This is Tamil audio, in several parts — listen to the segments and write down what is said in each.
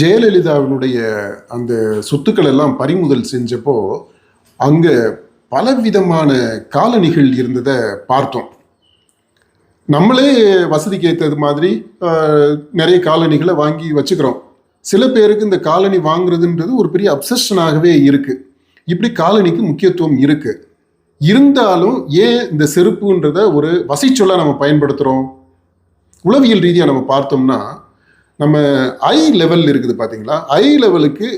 ஜெயலலிதாவினுடைய அந்த சொத்துக்கள் எல்லாம் பறிமுதல் செஞ்சப்போ அங்கே பலவிதமான காலணிகள் இருந்ததை பார்த்தோம். நம்மளே வசதிக்கு ஏற்றது மாதிரி நிறைய காலணிகளை வாங்கி வச்சுக்கிறோம். சில பேருக்கு இந்த காலனி வாங்குறதுன்றது ஒரு பெரிய அப்சஷனாகவே இருக்குது இப்படி காலனிக்கு முக்கியத்துவம் இருக்குது இருந்தாலும் ஏன் இந்த செருப்புன்றத ஒரு வசிச்சொல்லாக நம்ம பயன்படுத்துகிறோம் உளவியல் ரீதியாக நம்ம பார்த்தோம்னா நம்ம ஐ லெவல் இருக்குது பார்த்தீங்களா ஐ லெவலுக்கு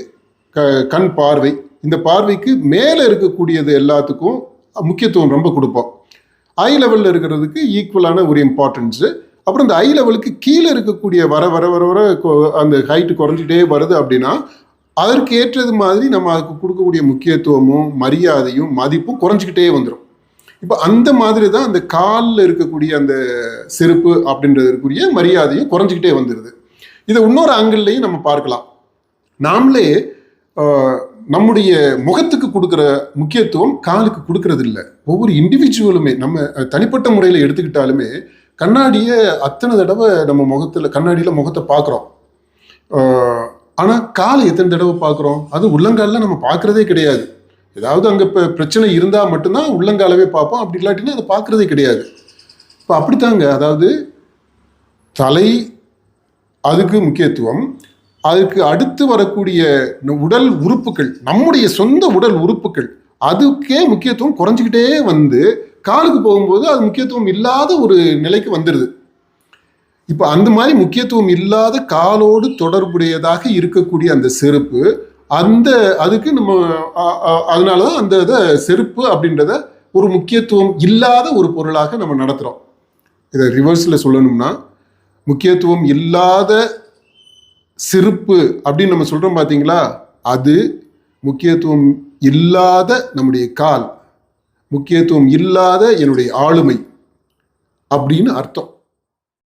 க கண் பார்வை. இந்த பார்வைக்கு மேலே இருக்கக்கூடியது எல்லாத்துக்கும் முக்கியத்துவம் ரொம்ப கொடுப்போம். ஐ லெவலில் இருக்கிறதுக்கு ஈக்குவலான ஒரு இம்பார்ட்டன்ஸு அப்புறம் இந்த ஐ லெவலுக்கு கீழே இருக்கக்கூடிய வர வர வர வர அந்த ஹைட்டு குறைஞ்சிட்டே வருது அப்படின்னா அதற்கு ஏற்றது மாதிரி நம்ம அதுக்கு கொடுக்கக்கூடிய முக்கியத்துவமும் மரியாதையும் மதிப்பும் குறைஞ்சிக்கிட்டே வந்துடும் இப்போ அந்த மாதிரி தான் அந்த காலில் இருக்கக்கூடிய அந்த செருப்பு அப்படின்றதுக்குரிய மரியாதையும் குறைஞ்சிக்கிட்டே வந்துடுது இதை இன்னொரு ஆங்கிள்லையும் நம்ம பார்க்கலாம். நாமளே நம்முடைய முகத்துக்கு கொடுக்குற முக்கியத்துவம் காலுக்கு கொடுக்கறது இல்லை ஒவ்வொரு இண்டிவிஜுவலுமே நம்ம தனிப்பட்ட முறையில் எடுத்துக்கிட்டாலுமே கண்ணாடியை அத்தனை தடவை நம்ம முகத்தில் கண்ணாடியில் முகத்தை பார்க்குறோம். ஆனால் காலை எத்தனை தடவை பார்க்குறோம்? அது உள்ளங்காலில் நம்ம பார்க்குறதே கிடையாது. ஏதாவது அங்கே இப்போ பிரச்சனை இருந்தால் மட்டும்தான் உள்ளங்காலவே பார்ப்போம். அப்படி இல்லாட்டினா அதை பார்க்குறதே கிடையாது. இப்போ அப்படித்தாங்க. அதாவது தலை அதுக்கு முக்கியத்துவம். அதுக்கு அடுத்து வரக்கூடிய உடல் உறுப்புகள் நம்முடைய சொந்த உடல் உறுப்புகள் அதுக்கே முக்கியத்துவம் குறைஞ்சிக்கிட்டே வந்து காலுக்கு போகும்போது அது முக்கியத்துவம் இல்லாத ஒரு நிலைக்கு வந்துடுது இப்போ அந்த மாதிரி முக்கியத்துவம் இல்லாத காலோடு தொடர்புடையதாக இருக்கக்கூடிய அந்த செருப்பு அந்த அதுக்கு நம்ம அதனால தான் அந்த இதை செருப்பு அப்படின்றத ஒரு முக்கியத்துவம் இல்லாத ஒரு பொருளாக நம்ம நடத்துகிறோம் இதை ரிவர்ஸில் சொல்லணும்னா முக்கியத்துவம் இல்லாத சிறப்பு அப்படின்னு நம்ம சொல்கிறோம் பார்த்தீங்களா அது முக்கியத்துவம் இல்லாத நம்முடைய கால் முக்கியத்துவம் இல்லாத என்னுடைய ஆளுமை அப்படின்னு அர்த்தம்.